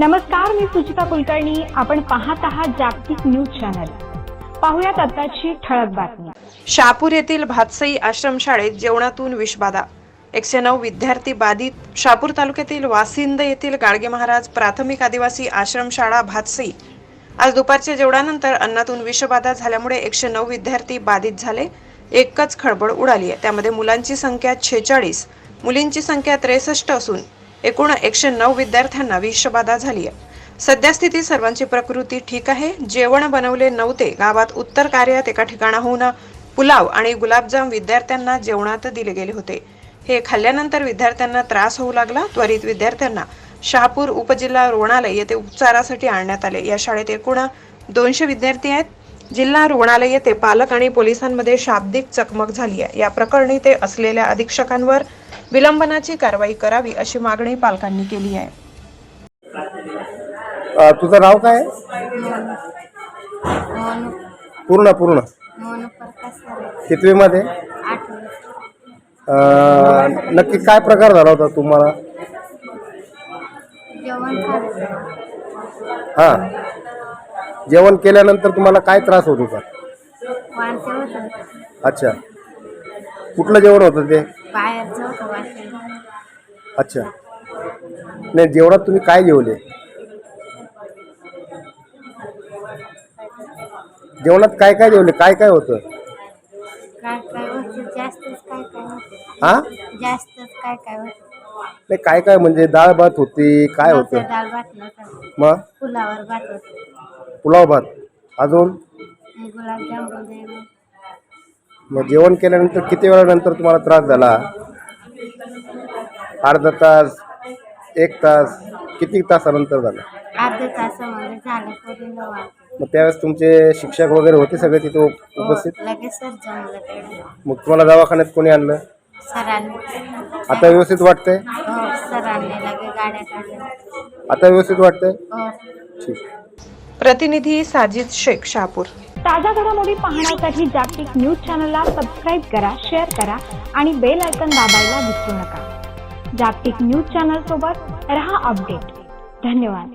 नमस्कार मी सुचिता कुलकर्णी. आपण पाहत आहात जागतिक न्यूज चॅनल. पाहुयात आताची ठळक बातमी. शहापूर येथील भातसई आश्रमशाळेत जेवणातून विषबाधा. एकशे नऊ विद्यार्थी बाधित. शहापूर तालुक्यातील वासिंद येथील गाडगे महाराज प्राथमिक आदिवासी आश्रमशाळा भातसई. आज दुपारच्या जेवणानंतर अन्नातून विषबाधा झाल्यामुळे एकशे नऊ विद्यार्थी बाधित झाले. एकच खळबळ उडाली आहे. त्यामध्ये मुलांची संख्या छेचाळीस मुलींची संख्या त्रेसष्ट असून एकूण एकशे नऊ विद्यार्थ्यांना विषबाधा झाली आहे. सद्यस्थिती सर्वांची प्रकृती ठीक आहे. जेवण बनवले नव्हते. गावात उत्तर कार्यात एका ठिकाणाहून पुलाव आणि गुलाबजाम विद्यार्थ्यांना जेवणात दिले गेले होते. हे खाल्ल्यानंतर विद्यार्थ्यांना त्रास होऊ लागला. त्वरित विद्यार्थ्यांना शहापूर उपजिल्हा रुग्णालय येथे उपचारासाठी आणण्यात आले. या शाळेत एकूण दोनशे विद्यार्थी आहेत. जिल्हा रुग्णालय येथे पालक आणि पोलिसांमध्ये शाब्दिक चकमक झाली आहे. या प्रकरणी ते असलेल्या अधीक्षकांवर विलंबनाची कारवाई करावी अशी मागणी पालकांनी केली आहे. अ, तुझं नाव काय? पूर्ण पूर्ण. मोनू प्रकाश सर कितवी मध्ये नक्की काय प्रकार झाला होता तुम्हाला? हा. जेवण केल्यानंतर तुम्हाला काय त्रास होत होतं. अच्छा. कुठलं जेवण होतं ते? बाहेरचं होतं वाटतं अच्छा. नाही जेवणात तुम्ही काय जेवले? जेवणात काय काय जेवले? काय काय होतं? काय काय होतं? जास्तच काय काय होतं? हा जास्तच काय काय होतं? नाही काय काय म्हणजे डाळ भात होती काय होतं? डाळ भात नव्हतं. मग? पुलावर भात होतं. पुलाव भात. अजून? गुलाबजामुन द्यायला मग जेवण केल्यानंतर किती वेळानंतर तुम्हाला त्रास झाला? अर्धा तास एक तास किती तासानंतर झाला? अर्ध्या तासामध्ये झालं मग त्यावेळेस तुमचे शिक्षक वगैरे होते सगळे तिथे उप- उपस्थित? लगेच सर जमलं तेवढं. मग तुम्हाला दवाखान्यात कोणी आणलं? सरांनी. आता व्यवस्थित वाटतंय? हो सरांनी लगे गाड्या काढल्या. आता व्यवस्थित वाटतंय? हो. ठीक. प्रतिनिधी साजिद शेख शहापूर. ताज्या घडामोडी पाहण्यासाठी जागतिक न्यूज चॅनलला सबस्क्राईब करा शेअर करा आणि बेल आयकन दाबायला विसरू नका. जागतिक न्यूज चॅनल सोबत रहा अपडेट. धन्यवाद.